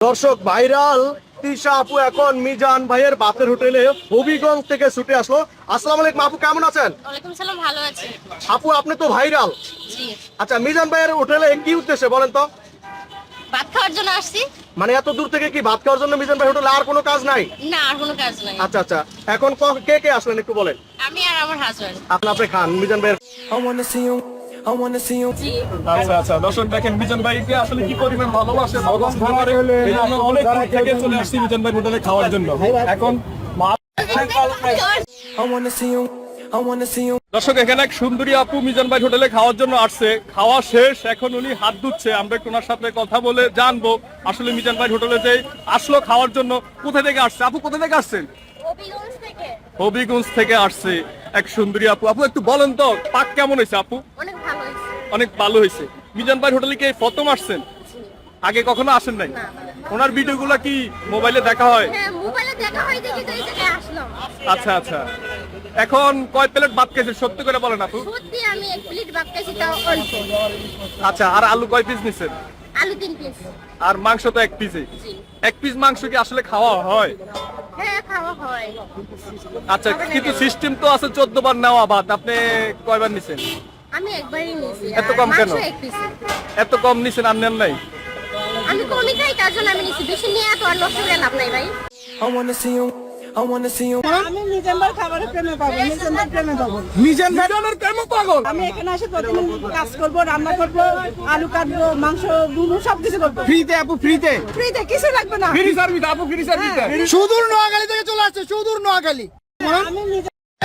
দর্শক ভাইরাল তিশা আপু এখন মিজান ভাইয়ের বাপের হোটেলে হবিগঞ্জ থেকে ছুটে আসলো। আসসালামু আলাইকুম আপু কেমন আছেন? ওয়ালাইকুম সালাম ভালো আছি। আপু আপনি তো ভাইরাল। জি। আচ্ছা মিজান ভাইয়ের হোটেলে কি উদ্দেশ্যে বলেন তো? ভাত খাওয়ার জন্য আসছি। মানে এত দূর থেকে কি ভাত খাওয়ার জন্য মিজান ভাই হোটেলে আর কোনো কাজ নাই? না আর কোনো কাজ নাই। আচ্ছা আচ্ছা এখন ক- কে কে আসলেন একটু বলেন। আমি আর আমার হাজবেন্ড আপনি আপনি খান মিজান ভাইয়ের I wanna see you. I wanna see you. জি আচ্ছা আচ্ছা দর্শক দেখেন মিজান ভাইকে আসলে কি পরিমাণ ভালোবাসে ভগবান খাবারে এই অনেক দূর থেকে চলে আসছি মিজান ভাই হোটেলে খাওয়ার জন্য। এখন I wanna see you. I wanna see you. দর্শক এখানে এক সুন্দরী আপু মিজান ভাই হোটেলে খাওয়ার জন্য আসছে। খাওয়া শেষ এখন উনি হাত ধুচ্ছে। আমরা একটু ওনার সাথে কথা বলে জানব আসলে মিজান ভাই হোটেলে যে আসলো খাওয়ার জন্য কোথা থেকে আসছে? আপু কোথা থেকে আসছেন? হবিগঞ্জ থেকে। হবিগঞ্জ থেকে আসছে। এক সুন্দরী আপু। আপু একটু বলেন তো পাক কেমন হয়েছে আপু? অনেক ভালো হয়েছে। মিজান ভাই হোটেলে কি প্রথম আসছেন? আগে কখনো আসেন নাই? ওনার ভিডিওগুলো কি মোবাইলে দেখা হয়? হ্যাঁ হয় আচ্ছা আচ্ছা। এখন কয় প্লেট ভাত খেয়েছেন সত্যি করে বলেন আপু। সত্যি আমি এক প্লেট ভাত খাইছি তাও অল্প। আচ্ছা আর আলু কয় পিস নিছেন? আলু তিন পিস আর মাংস তো এক পিসে এক পিস মাংস কি আসলে খাওয়া হয়? খাওয়া হয়। আচ্ছা কিন্তু সিস্টেম তো আছে চোদ্দ বার নেওয়া ভাত। আপনি কয়বার নিছেন? আমি একবারই নিয়েছি। এত কম কেন? এত কম নিছেন আর নেন নাই? আমি কমই খাই তার জন্য আমি নিয়েছি। বেশি নিয়ে তো আর নষ্ট করে লাভ নাই ভাই. আমি নিজের খাবারের প্রেমে পাবো নিজের প্রেমে পাবো মিজান মিজানের কেমন পাগল? আমি এখানে এসে প্রতিদিন কাজ করব রান্না করব আলু কাটবো মাংস বুনু সব কিছু করব। ফ্রিতে আপু ফ্রিতে? ফ্রিতে কিছু লাগবে না। ফ্রি সার্ভিস আপু ফ্রি সার্ভিস সুদূর নোয়াখালী থেকে চলে আসছে সুদূর নোয়াখালী। আমি